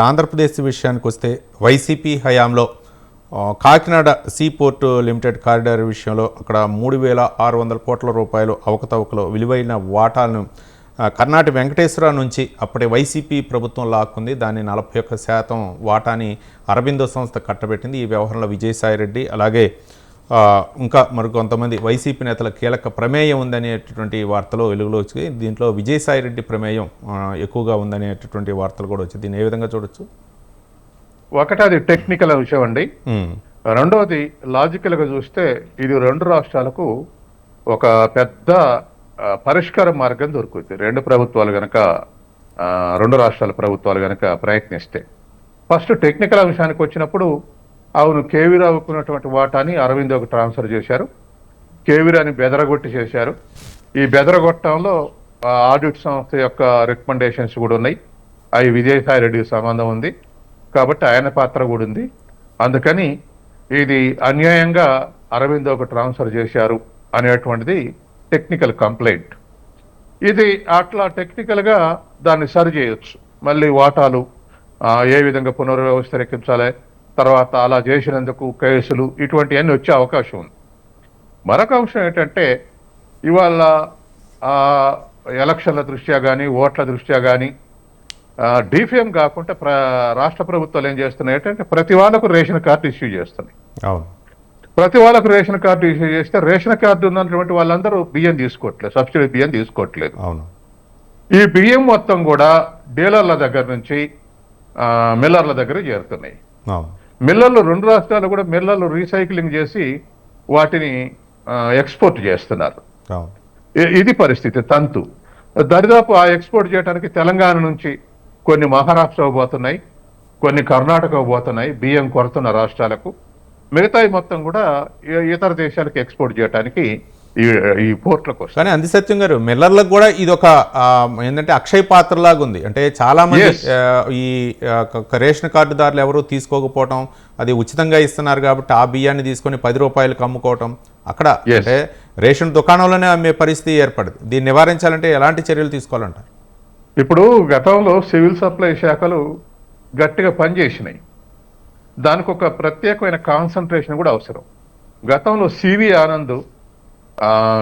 ఆంధ్రప్రదేశ్ విషయానికి వస్తే వైసీపీ హయాంలో Kakinada sea port limited corridor విషయంలో అక్కడ మూడు వేల ఆరు వందల కోట్ల రూపాయలు అవకతవకలో విలువైన వాటాలను కర్ణాటి వెంకటేశ్వర నుంచి అప్పటి వైసీపీ ప్రభుత్వం లాక్కుంది. దాన్ని నలభై ఒక్క శాతం వాటాని అరబిందో సంస్థ కట్టబెట్టింది. ఈ వ్యవహారంలో విజయసాయిరెడ్డి అలాగే ఇంకా మరికొంతమంది వైసీపీ నేతల కీలక ప్రమేయం ఉందనేటటువంటి వార్తలు వెలుగులో వచ్చాయి. దీంట్లో విజయసాయిరెడ్డి ప్రమేయం ఎక్కువగా ఉందనేటటువంటి వార్తలు కూడా వచ్చాయి. దీన్ని ఏ విధంగా చూడొచ్చు? ఒకటి అది టెక్నికల్ విషయం అండి. రెండవది లాజికల్గా చూస్తే ఇది రెండు రాష్ట్రాలకు ఒక పెద్ద పరిష్కార మార్గం దొరుకుతుంది. రెండు ప్రభుత్వాలు గనక ఆ, రెండు రాష్ట్రాల ప్రభుత్వాలు గనక ప్రయత్నిస్తే. ఫస్ట్ టెక్నికల్ అంశానికి వచ్చినప్పుడు అవును కేవీరావుకు ఉన్నటువంటి వాటాని ఒక ట్రాన్స్ఫర్ చేశారు. కేవీరాని బెదరగొట్టి చేశారు. ఈ బెదరగొట్టంలో ఆడిట్ సంస్థ యొక్క రికమెండేషన్స్ కూడా ఉన్నాయి. అవి విజయసాయి రెడ్డికి సంబంధం ఉంది. కాబట్టి ఆయన పాత్ర కూడా ఉంది. అందుకని ఇది అన్యాయంగా అరవిందోకి ట్రాన్స్ఫర్ చేశారు అనేటువంటిది టెక్నికల్ కంప్లైంట్. ఇది అట్లా టెక్నికల్గా దాన్ని సరి చేయొచ్చు. మళ్ళీ వాటాలు ఏ విధంగా పునర్వ్యవస్థీకరించాలి తర్వాత అలా చేసినందుకు కేసులు ఇటువంటివన్నీ వచ్చే అవకాశం ఉంది. మరొక అంశం ఏంటంటే ఇవాళ ఎలక్షన్ల దృష్ట్యా కానీ ఓట్ల దృష్ట్యా కానీ డిఫిఎం కాకుండా ప్ర రాష్ట్ర ప్రభుత్వాలు ఏం చేస్తున్నాయి ఏంటంటే ప్రతి వాళ్ళకు రేషన్ కార్డు ఇష్యూ చేస్తున్నాయి. ప్రతి వాళ్ళకు రేషన్ కార్డు ఇష్యూ చేస్తే రేషన్ కార్డు ఉన్నటువంటి వాళ్ళందరూ బియ్యం తీసుకోవట్లేదు సబ్సిడీ బియ్యం తీసుకోవట్లేదు. అవును. ఈ బియ్యం మొత్తం కూడా డీలర్ల దగ్గర నుంచి మిల్లర్ల దగ్గర చేరుతున్నాయి. మిల్లర్లు రెండు రాష్ట్రాలు కూడా మిల్లర్లు రీసైక్లింగ్ చేసి వాటిని ఎక్స్పోర్ట్ చేస్తున్నారు. ఇది పరిస్థితి తంతు. దరిదాపు ఆ ఎక్స్పోర్ట్ చేయడానికి తెలంగాణ నుంచి కొన్ని మహారాష్ట్ర పోతున్నాయి కొన్ని కర్ణాటక పోతున్నాయి బియ్యం కొడుతున్న రాష్ట్రాలకు. మిగతాయి మొత్తం కూడా ఇతర దేశాలకు ఎక్స్పోర్ట్ చేయడానికి ఈ ఈ పోర్ట్లకు వస్తాయి కానీ అంది సత్యం గారు మిల్లర్లకు కూడా ఇది ఒక ఏంటంటే అక్షయ పాత్రలాగా ఉంది. అంటే చాలా మంది ఈ రేషన్ కార్డుదారులు ఎవరు తీసుకోకపోవటం అది ఉచితంగా ఇస్తున్నారు కాబట్టి ఆ బియ్యాన్ని తీసుకొని పది రూపాయలకు అమ్ముకోవటం అక్కడ. అంటే రేషన్ దుకాణంలోనే అమ్మే పరిస్థితి ఏర్పడింది. దీన్ని నివారించాలంటే ఎలాంటి చర్యలు తీసుకోవాలంటారు? ఇప్పుడు గతంలో సివిల్ సప్లై శాఖలు గట్టిగా పనిచేసినాయి. దానికి ఒక ప్రత్యేకమైన కాన్సన్ట్రేషన్ కూడా అవసరం. గతంలో సివి ఆనంద్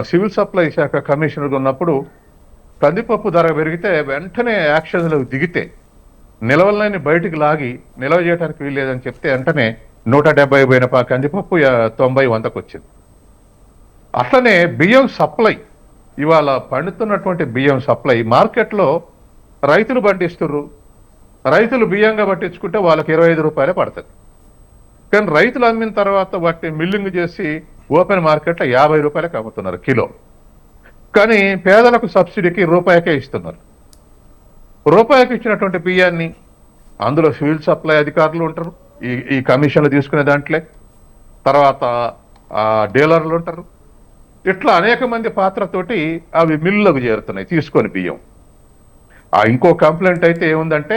సివిల్ సప్లై శాఖ కమిషనర్గా ఉన్నప్పుడు కందిపప్పు ధర పెరిగితే వెంటనే యాక్షన్లు దిగితే నిలవలని బయటికి లాగి నిల్వ చేయడానికి వీల్లేదని చెప్తే వెంటనే నూట డెబ్బై పోయిన పా కందిపప్పు తొంభై వందకు వచ్చింది. అట్లనే బియ్యం సప్లై ఇవాళ పండుతున్నటువంటి బియ్యం సప్లై మార్కెట్లో రైతులు పండిస్తుర్రు రైతులు బియ్యంగా పట్టించుకుంటే వాళ్ళకి ఇరవై ఐదు రూపాయలే పడుతుంది. కానీ రైతులు అమ్మిన తర్వాత వాటిని మిల్లింగ్ చేసి ఓపెన్ మార్కెట్లో యాభై రూపాయలకు అమ్ముతున్నారు కిలో. కానీ పేదలకు సబ్సిడీకి రూపాయకే ఇస్తున్నారు. రూపాయికి ఇచ్చినటువంటి బియ్యాన్ని అందులో సివిల్ సప్లై అధికారులు ఉంటారు. ఈ ఈ కమిషన్లు తీసుకునే దాంట్లో. తర్వాత డీలర్లు ఉంటారు. ఇట్లా అనేక మంది పాత్రతోటి అవి మిల్లులకు చేరుతున్నాయి తీసుకొని బియ్యం. ఆ ఇంకో కంప్లైంట్ అయితే ఏముందంటే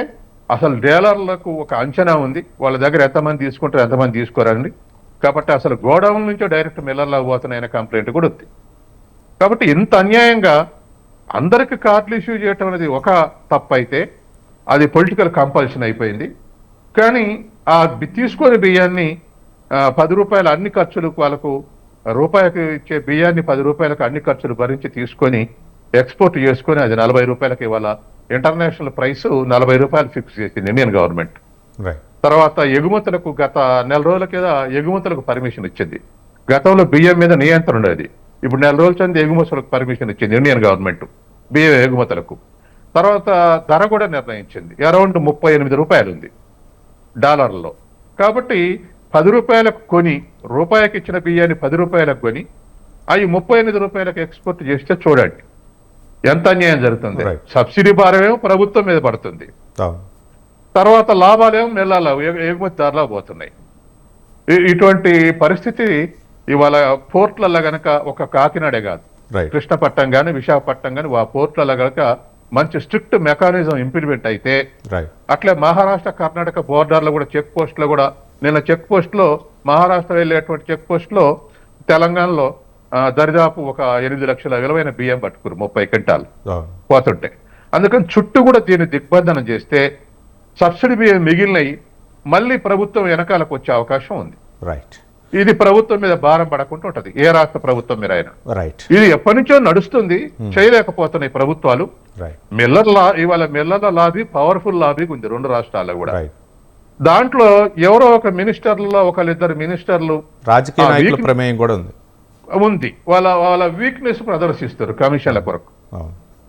అసలు డీలర్లకు ఒక అంచనా ఉంది. వాళ్ళ దగ్గర ఎంతమంది తీసుకుంటారు ఎంతమంది తీసుకోరండి. కాబట్టి అసలు గోడౌన్ నుంచో డైరెక్ట్ మిల్లర్లో పోతున్నాయనే కంప్లైంట్ కూడా ఉంది. కాబట్టి ఇంత అన్యాయంగా అందరికి కార్డులు ఇష్యూ చేయటం అనేది ఒక తప్పు అయితే అది పొలిటికల్ కంపల్షన్ అయిపోయింది. కానీ ఆ తీసుకునే బియ్యాన్ని పది రూపాయల అన్ని ఖర్చులు వాళ్ళకు రూపాయికి ఇచ్చే బియ్యాన్ని పది రూపాయలకు అన్ని ఖర్చులు భరించి తీసుకొని ఎక్స్పోర్ట్ చేసుకొని అది నలభై రూపాయలకి ఇవాళ ఇంటర్నేషనల్ ప్రైస్ నలభై రూపాయలు ఫిక్స్ చేసింది ఇండియన్ గవర్నమెంట్. రైట్ తర్వాత ఎగుమతులకు గత నెల రోజుల కింద ఎగుమతులకు పర్మిషన్ ఇచ్చింది. గతంలో బియ్యం మీద నియంత్రణ ఉండేది. ఇప్పుడు నెల రోజుల చెంది ఎగుమతులకు పర్మిషన్ ఇచ్చింది ఇండియన్ గవర్నమెంట్ బియ్యం ఎగుమతులకు. తర్వాత ధర కూడా నిర్ణయించింది. అరౌండ్ ముప్పై ఎనిమిది రూపాయలు ఉంది డాలర్లో. కాబట్టి పది రూపాయలకు కొని రూపాయికి ఇచ్చిన బియ్యాన్ని పది రూపాయలకు కొని అవి ముప్పై ఎనిమిది రూపాయలకు ఎక్స్పోర్ట్ చేస్తే చూడండి. ఎంత అన్యాయం జరుగుతుంది. సబ్సిడీ భారమేమో ప్రభుత్వం మీద పడుతుంది. తర్వాత లాభాలేమో నెలల ఎగుమతిదారులా పోతున్నాయి. ఇటువంటి పరిస్థితి ఇవాళ పోర్ట్లలో గనక ఒక కాకినాడే కాదు. కృష్ణపట్నం కానీ విశాఖపట్నం కానీ ఆ పోర్ట్లలో గనక మంచి స్ట్రిక్ట్ మెకానిజం ఇంప్లిమెంట్ అయితే అట్లే మహారాష్ట్ర కర్ణాటక బోర్డర్లో కూడా చెక్ పోస్ట్లో కూడా నిన్న చెక్ పోస్ట్లో మహారాష్ట్ర వెళ్ళేటువంటి చెక్ పోస్ట్లో తెలంగాణలో దరిదాపు ఒక ఎనిమిది లక్షల విలువైన బియ్యం పట్టుకురు ముప్పై క్వింటాలు పోతుంటాయి అందుకని చుట్టూ కూడా దీన్ని దిగ్బంధనం చేస్తే సబ్సిడీ బియ్యం మిగిలినవి మళ్ళీ ప్రభుత్వం వెనకాలకు వచ్చే అవకాశం ఉంది. రైట్ ఇది ప్రభుత్వం మీద భారం పడకుండా ఉంటది. ఏ రాష్ట్ర ప్రభుత్వం మీద అయినా రైట్ ఇది ఎప్పటి నుంచో నడుస్తుంది చేయలేకపోతున్నాయి ప్రభుత్వాలు. మిల్లర్ లా ఇవాళ మిల్లర్ల లాబీ పవర్ఫుల్ లాబీ ఉంది రెండు రాష్ట్రాల్లో కూడా. దాంట్లో ఎవరో ఒక మినిస్టర్లలో ఒకళ్ళిద్దరు మినిస్టర్లు రాజకీయ ప్రమేయం కూడా ఉంది. ఉంది. వాళ్ళ వాళ్ళ వీక్నెస్ ప్రదర్శిస్తారు కమిషన్ల కొరకు.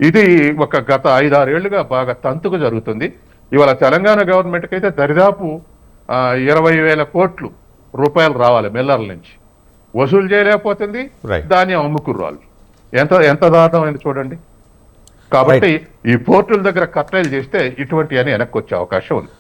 ఇది ఒక గత ఐదారేళ్ళుగా బాగా తంతుకు జరుగుతుంది. ఇవాళ తెలంగాణ గవర్నమెంట్ అయితే దరిదాపు ఇరవై వేల కోట్లు రూపాయలు రావాలి మిల్లర్ల నుంచి. వసూలు చేయలేకపోతుంది. దాన్ని అమ్ముకుర్రు వాళ్ళు ఎంత ఎంత దారుణమైంది చూడండి. కాబట్టి ఈ పోర్టుల దగ్గర కట్టలు చేస్తే ఇటువంటి అని వెనక్కి వచ్చే అవకాశం ఉంది.